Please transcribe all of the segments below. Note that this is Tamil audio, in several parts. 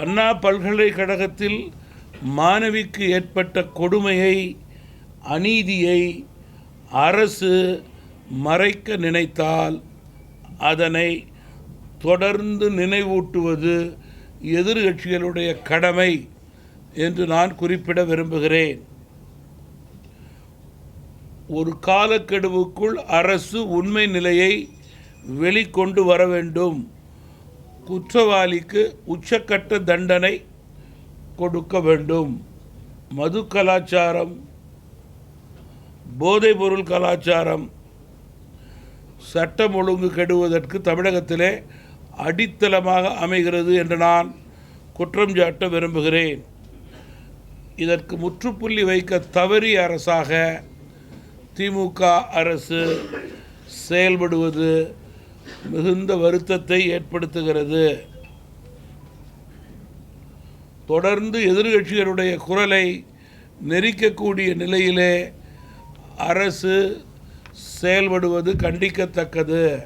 அண்ணா பல்கலைக்கழகத்தில் மாணவிக்கு ஏற்பட்ட கொடுமையை அநீதியை அரசு மறைக்க நினைத்தால் அதனை தொடர்ந்து நினைவூட்டுவது எதிர்கட்சிகளுடைய கடமை என்று நான் குறிப்பிட விரும்புகிறேன். ஒரு காலக்கெடுவுக்குள் அரசு உண்மை நிலையை வெளிக்கொண்டு வர வேண்டும். குற்றவாளிக்கு உச்சக்கட்ட தண்டனை கொடுக்க வேண்டும். மது கலாச்சாரம் போதைப்பொருள் கலாச்சாரம் சட்டம் ஒழுங்கு கெடுவதற்கு தமிழகத்திலே அடித்தளமாக அமைகிறது என்று நான் குற்றம் சாட்ட விரும்புகிறேன். இதற்கு முற்றுப்புள்ளி வைக்க தவறிய அரசாக திமுக அரசு செயல்படுவது மிகுந்த வருத்தத்தை ஏற்படுத்துகிறது. தொடர்ந்து எதிர்கட்சிகளுடைய குரலை நெரிக்கக்கூடிய நிலையிலே அரசு செயல்படுவது கண்டிக்கத்தக்கது.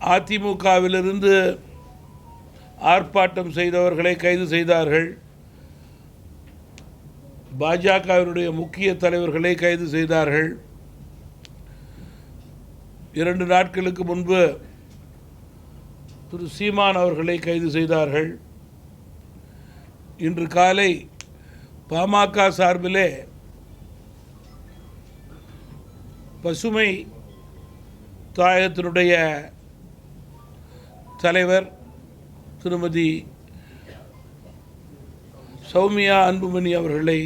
அதிமுகவிலிருந்து ஆர்ப்பாட்டம் செய்தவர்களை கைது செய்தார்கள். பாஜகவினுடைய முக்கிய தலைவர்களை கைது செய்தார்கள். இரண்டு நாட்களுக்கு முன்பு திரு சீமான் அவர்களை கைது செய்தார்கள். இன்று காலை பாமக சார்பிலே பசுமை தாயகத்தினுடைய தலைவர் திருமதி சௌமியா அன்புமணி அவர்களை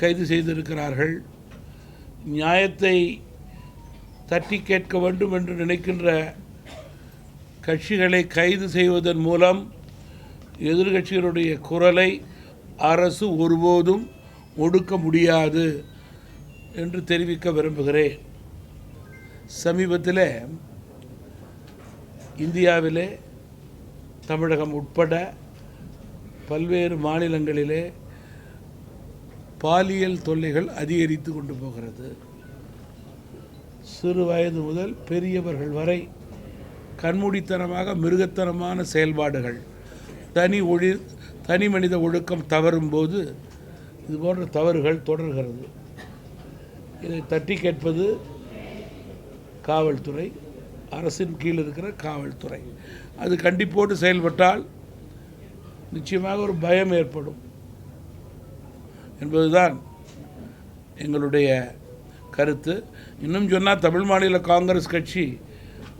கைது செய்திருக்கிறார்கள். நியாயத்தை தட்டி கேட்க வேண்டும் என்று நினைக்கின்ற கட்சிகளை கைது செய்வதன் மூலம் எதிர்கட்சிகளுடைய குரலை அரசு ஒருபோதும் ஒடுக்க முடியாது என்று தெரிவிக்க விரும்புகிறேன். சமீபத்தில் இந்தியாவிலே தமிழகம் உட்பட பல்வேறு மாநிலங்களிலே பாலியல் தொல்லைகள் அதிகரித்து கொண்டு போகிறது. சிறு வயது முதல் பெரியவர்கள் வரை கண்மூடித்தனமாக மிருகத்தனமான செயல்பாடுகள். தனி ஒழி தனி மனித ஒழுக்கம் தவறும்போது இது போன்ற தவறுகள் தொடர்கிறது. இதை தட்டி கேட்பது காவல்துறை அரசின் கீழ் இருக்கிற காவல்துறை. அது கண்டிப்போடு செயல்பட்டால் நிச்சயமாக ஒரு பயம் ஏற்படும். என்பதுதான் எங்களுடைய கருத்து. இன்னும் சொன்னால் தமிழ் மாநில காங்கிரஸ் கட்சி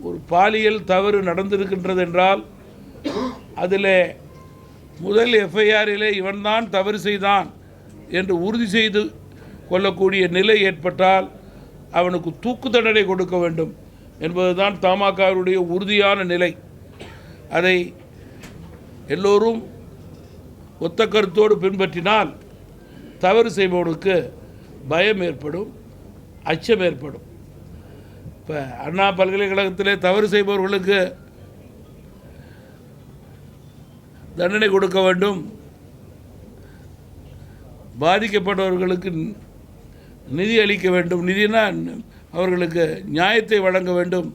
ஒரு பாலியல் தவறு நடந்திருக்கின்றது என்றால் அதில் முதல் எஃப்ஐஆரிலே இவன்தான் தவறு செய்தான் என்று உறுதி செய்து கொள்ளக்கூடிய நிலை ஏற்பட்டால் அவனுக்கு தூக்கு தண்டனை கொடுக்க வேண்டும் என்பதுதான் தமாகவுடைய உறுதியான நிலை. அதை எல்லோரும் ஒத்த கருத்தோடு பின்பற்றினால் தவறு செய்பவனுக்கு பயம் ஏற்படும். அச்சம் ஏற்படும். இப்போ அண்ணா பல்கலைக்கழகத்திலே தவறு செய்பவர்களுக்கு தண்டனை கொடுக்க வேண்டும். பாதிக்கப்பட்டவர்களுக்கு நிதி அளிக்க வேண்டும். நிதினா அவர்களுக்கு நியாயத்தை வழங்க வேண்டும்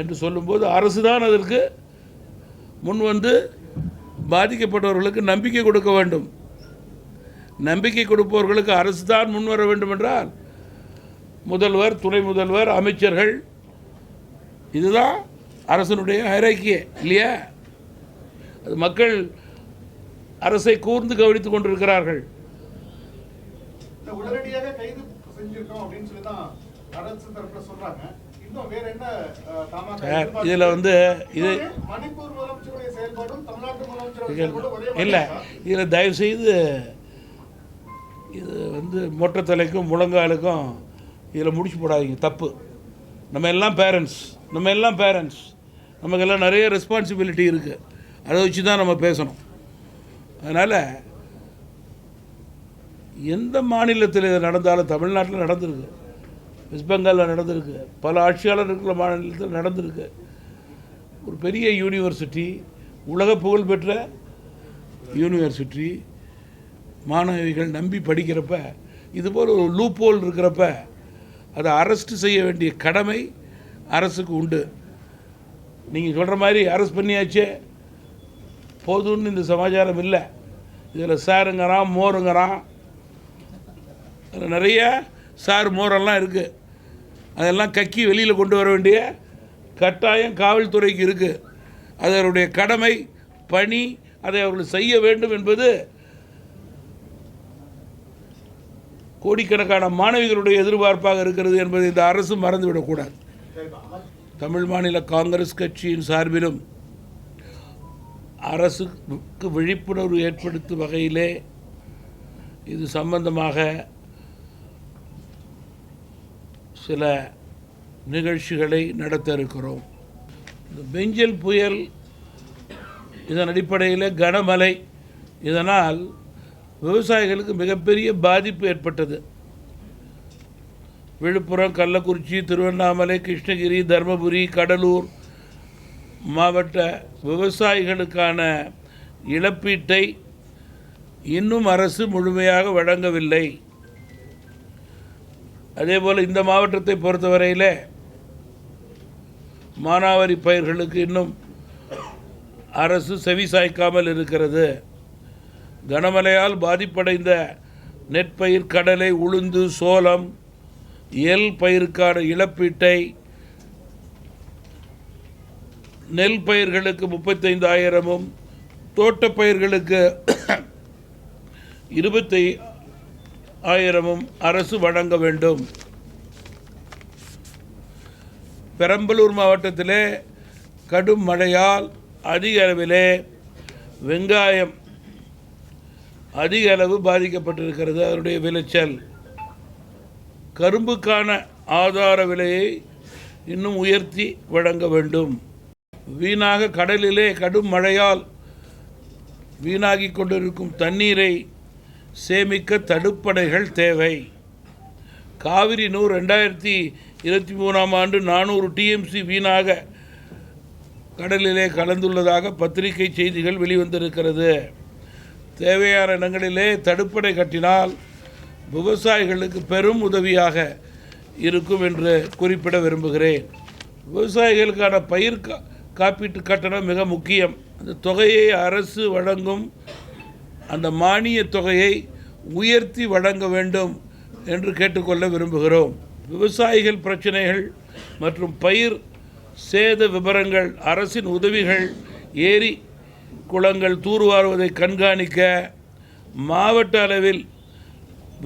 என்று சொல்லும்போது அரசு தான் அதற்கு முன் வந்து பாதிக்கப்பட்டவர்களுக்கு நம்பிக்கை கொடுக்க வேண்டும். நம்பிக்கை கொடுப்பவர்களுக்கு அரசு தான் முன்வர வேண்டும் என்றால் முதல்வர் துணை முதல்வர் அமைச்சர்கள். இதுதான் அரசனுடைய ஹைராக்கிய இல்லையா? அது மக்கள் அரசை கூர்ந்து கவனித்துக் கொண்டிருக்கிறார்கள்? இதில் வந்து இது இல்லை? இதில் தயவுசெய்து இது வந்து மொட்டைத்தலைக்கும் முழங்காலுக்கும் இதில் முடிச்சு போடாதீங்க தப்பு. நம்ம எல்லாம் பேரண்ட்ஸ் நம்ம எல்லாம் பேரண்ட்ஸ் நமக்கெல்லாம் நிறைய ரெஸ்பான்சிபிலிட்டி இருக்குது அதை வச்சு தான் நம்ம பேசணும். அதனால் எந்த மாநிலத்தில் இது நடந்தாலும் தமிழ்நாட்டில் நடந்திருக்கு. வெஸ்ட் பெங்காலில் நடந்திருக்கு. பல ஆட்சியாளர் இருக்கிற மாநிலத்தில் நடந்திருக்கு. ஒரு பெரிய யூனிவர்சிட்டி உலக புகழ்பெற்ற யூனிவர்சிட்டி மாணவிகள் நம்பி படிக்கிறப்ப இதுபோல் ஒரு லூப்போல் இருக்கிறப்ப அதை அரெஸ்ட் செய்ய வேண்டிய கடமை அரசுக்கு உண்டு. நீங்கள் சொல்கிற மாதிரி அரெஸ்ட் பண்ணியாச்சே? போதும்னு இந்த சமாச்சாரம் இல்லை. இதில் சாருங்கிறான் மோருங்கிறான் அதில் நிறைய சார் மோரெல்லாம் இருக்குது அதெல்லாம் கக்கி வெளியில் கொண்டு வர வேண்டிய கட்டாயம் காவல்துறைக்கு இருக்குது அதனுடைய அவருடைய கடமை பணி அதை அவர்கள் செய்ய வேண்டும் என்பது கோடிக்கணக்கான மாணவிகளுடைய எதிர்பார்ப்பாக இருக்கிறது என்பதை இந்த அரசு மறந்துவிடக்கூடாது. தமிழ் மாநில காங்கிரஸ் கட்சியின் சார்பிலும் அரசுக்கு விழிப்புணர்வு ஏற்படுத்தும் வகையிலே இது சம்பந்தமாக சில நிகழ்ச்சிகளை நடத்த இருக்கிறோம் இந்த பெஞ்சல் புயல் இதன் அடிப்படையில் கனமழை. இதனால் விவசாயிகளுக்கு மிகப்பெரிய பாதிப்பு ஏற்பட்டது. விழுப்புரம் கள்ளக்குறிச்சி திருவண்ணாமலை கிருஷ்ணகிரி தருமபுரி கடலூர் மாவட்ட விவசாயிகளுக்கான இழப்பீட்டை இன்னும் அரசு முழுமையாக வழங்கவில்லை. அதேபோல் இந்த மாவட்டத்தை பொறுத்தவரையில் மானாவாரி பயிர்களுக்கு இன்னும் அரசு செவி சாய்க்காமல் இருக்கிறது. கனமழையால் பாதிப்படைந்த நெற்பயிர் கடலை உளுந்து சோளம் எல் பயிருக்கான இழப்பீட்டை நெல் பயிர்களுக்கு முப்பத்தைந்தாயிரமும் தோட்டப்பயிர்களுக்கு இருபத்தை இருபத்தி ஆயிரமும் அரசு வழங்க வேண்டும். பெரம்பலூர் மாவட்டத்திலே கடும் மழையால் அதிக அளவிலே வெங்காயம் அதிக அளவு பாதிக்கப்பட்டிருக்கிறது அதனுடைய விளைச்சல். கரும்புக்கான ஆதார விலையை இன்னும் உயர்த்தி வழங்க வேண்டும். வீணாக கடலிலே கடும் மழையால் வீணாகி கொண்டிருக்கும் தண்ணீரை சேமிக்க தடுப்பணைகள் தேவை. காவிரி நூறு ரெண்டாயிரத்தி இருபத்தி மூணாம் ஆண்டு நானூறு டிஎம்சி வீணாக கடலிலே கலந்துள்ளதாக பத்திரிகை செய்திகள் வெளிவந்திருக்கிறது. தேவையான இடங்களிலே தடுப்பணை கட்டினால் விவசாயிகளுக்கு பெரும் உதவியாக இருக்கும் என்று குறிப்பிட விரும்புகிறேன். விவசாயிகளுக்கான பயிர் கா காப்பீட்டு கட்டணம் மிக முக்கியம். அந்த தொகையை அரசு வழங்கும் அந்த மானிய தொகையை உயர்த்தி வழங்க வேண்டும் என்று கேட்டுக்கொள்ள விரும்புகிறோம். விவசாயிகள் பிரச்சனைகள் மற்றும் பயிர் சேத விவரங்கள் அரசின் உதவிகள் ஏறி குளங்கள் தூர்வாருவதை கண்காணிக்க மாவட்ட அளவில்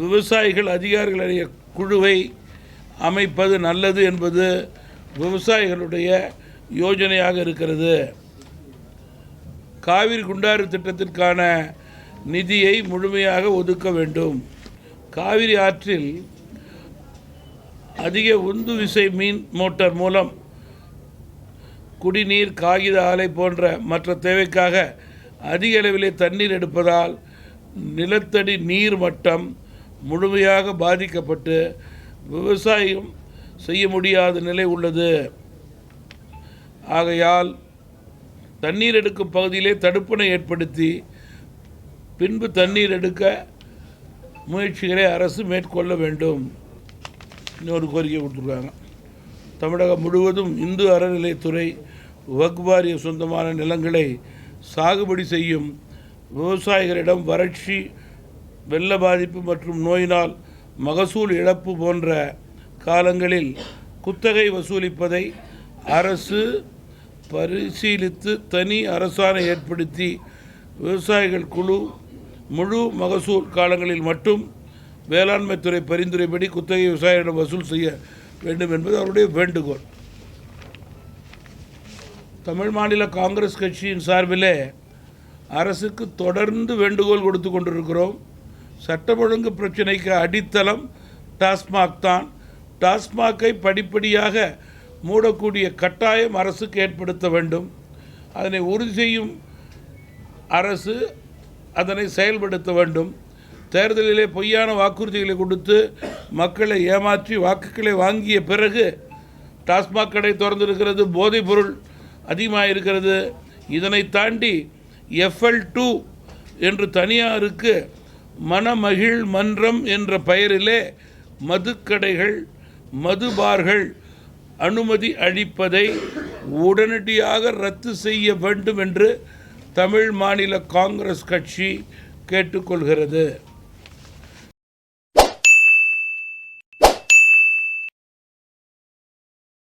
விவசாயிகள் அதிகாரிகளுடைய குழுவை அமைப்பது நல்லது என்பது விவசாயிகளுடைய யோஜனையாக இருக்கிறது. காவிரி குண்டாறு திட்டத்திற்கான நிதியை முழுமையாக ஒதுக்க வேண்டும். காவிரி ஆற்றில் அதிக உந்து விசை மீன் மோட்டார் மூலம் குடிநீர் காகித ஆலை போன்ற மற்ற தேவைக்காக அதிக அளவிலே தண்ணீர் எடுப்பதால் நிலத்தடி நீர் மட்டம் முழுமையாக பாதிக்கப்பட்டு விவசாயம் செய்ய முடியாத நிலை உள்ளது. ஆகையால் தண்ணீர் எடுக்கும் பகுதியிலே தடுப்பணை ஏற்படுத்தி பின்பு தண்ணீர் எடுக்க முயற்சிகளை அரசு மேற்கொள்ள வேண்டும். இன்னொரு கோரிக்கை கொடுத்துருக்காங்க. தமிழகம் முழுவதும் இந்து அறநிலைத்துறை வக்வாரிய சொந்தமான நிலங்களை சாகுபடி செய்யும் விவசாயிகளிடம் வறட்சி வெள்ள பாதிப்பு மற்றும் நோயினால் மகசூல் இழப்பு போன்ற காலங்களில் குத்தகை வசூலிப்பதை அரசு பரிசீலித்து தனி அரசாணை ஏற்படுத்தி விவசாயிகள் குழு முழு மகசூல் காலங்களில் மட்டும் வேளாண்மை துறை பரிந்துரைப்படி குத்தகை விவசாயிகளிடம் வசூல் செய்ய வேண்டும் என்பது அவருடைய வேண்டுகோள். தமிழ் மாநில காங்கிரஸ் கட்சியின் சார்பிலே அரசுக்கு தொடர்ந்து வேண்டுகோள் கொடுத்து கொண்டிருக்கிறோம். சட்டம் ஒழுங்கு பிரச்சினைக்கு அடித்தளம் டாஸ்மாக் தான். டாஸ்மாகை படிப்படியாக மூடக்கூடிய கட்டாயம் அரசுக்கு ஏற்படுத்த வேண்டும். அதனை உறுதி செய்யும் அரசு அதனை செயல்படுத்த வேண்டும். தேர்தலிலே பொய்யான வாக்குறுதிகளை கொடுத்து மக்களை ஏமாற்றி வாக்குகளை வாங்கிய பிறகு டாஸ்மாக் கடை திறந்திருக்கிறது போதைப் பொருள் அதிகமாக இருக்கிறது இதனை தாண்டி எஃப்எல் டூ என்று தனியாருக்கு மணமகிழ் மன்றம் என்ற பெயரிலே மதுக்கடைகள் மதுபார்கள் அனுமதி அளிப்பதை உடனடியாக ரத்து செய்ய வேண்டும் என்று தமிழ் மாநில காங்கிரஸ் கட்சி கேட்டுக்கொள்கிறது.